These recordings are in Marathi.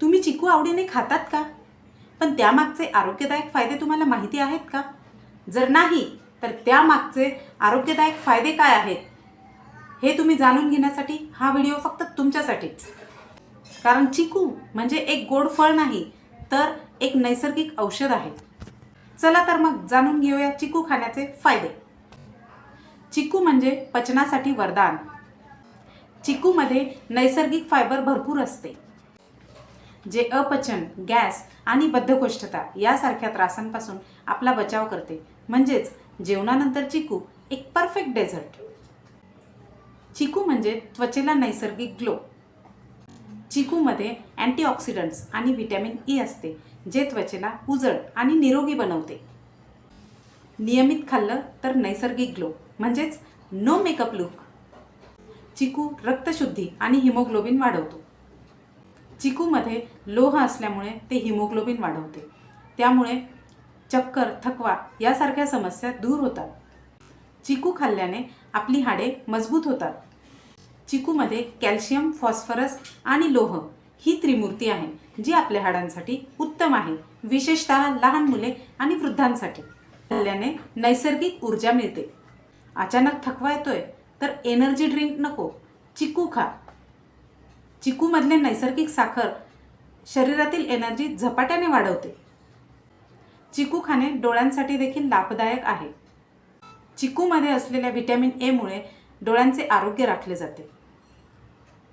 तुम्ही चिकू आवडीने खातात का? पण त्यामागचे आरोग्यदायक फायदे तुम्हाला माहिती आहेत का? जर नाही तर त्यामागचे आरोग्यदायक फायदे काय आहेत? हे तुम्ही जाणून घेण्यासाठी हा व्हिडिओ फक्त तुमच्यासाठीच. कारण चिकू म्हणजे एक गोड फळ नाही तर एक नैसर्गिक औषध आहे. चला तर मग जाणून घेऊया चिकू खाण्याचे फायदे. चिकू म्हणजे पचनासाठी वरदान. चिकूमध्ये नैसर्गिक फायबर भरपूर असते. जे अपचन गॅस आणि बद्धकोष्ठता यासारख्या त्रासांपासून आपला बचाव करते. म्हणजेच जेवणानंतर चिकू एक परफेक्ट डेझर्ट चिकू म्हणजे त्वचेला नैसर्गिक ग्लो. चिकूमध्ये अँटीऑक्सिडंट्स आणि व्हिटॅमिन ई e असते जे त्वचेला उजळ आणि निरोगी बनवते. नियमित खाल्लं तर नैसर्गिक ग्लो म्हणजेच नो मेकअप लुक चिकू रक्तशुद्धी आणि हिमोग्लोबिन वाढवतो. चिकूमध्ये लोह असल्यामुळे ते हिमोग्लोबिन वाढवते. त्यामुळे चक्कर थकवा यासारख्या समस्या दूर होतात. चिकू खाल्ल्याने आपली हाडे मजबूत होतात. चिकूमध्ये कॅल्शियम फॉस्फरस आणि लोह ही त्रिमूर्ती आहे जी आपल्या हाडांसाठी उत्तम आहे विशेषतः लहान मुले आणि वृद्धांसाठी. खाल्ल्याने नैसर्गिक ऊर्जा मिळते. अचानक थकवा येतोय तर एनर्जी ड्रिंक नको. चिकू खा. चिकूमधले नैसर्गिक साखर शरीरातील एनर्जी झपाट्याने वाढवते. चिकू खाणे डोळ्यांसाठी देखील लाभदायक आहे. चिकूमध्ये असलेल्या व्हिटॅमिन एमुळे डोळ्यांचे आरोग्य राखले जाते.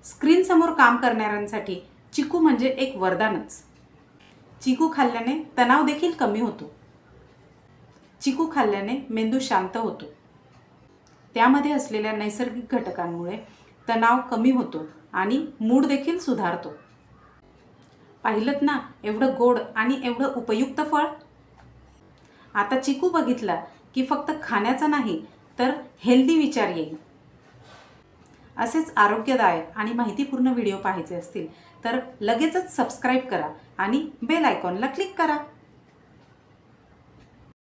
स्क्रीनसमोर काम करणाऱ्यांसाठी चिकू म्हणजे एक वरदानच. चिकू खाल्ल्याने तणाव देखील कमी होतो. चिकू खाल्ल्याने मेंदू शांत होतो. त्यामध्ये असलेल्या नैसर्गिक घटकांमुळे तणाव कमी होतो आणि मूड देखील सुधारतो. पाहिलं ना एवढं गोड आणि एवढं उपयुक्त फळ? आता चिकू बघितला की फक्त खाण्याचा नाही तर हेल्दी विचार येईल. असेच आरोग्यदायक आणि माहितीपूर्ण व्हिडिओ पाहायचे असतील तर लगेचच सबस्क्राईब करा आणि बेल आयकॉनला क्लिक करा.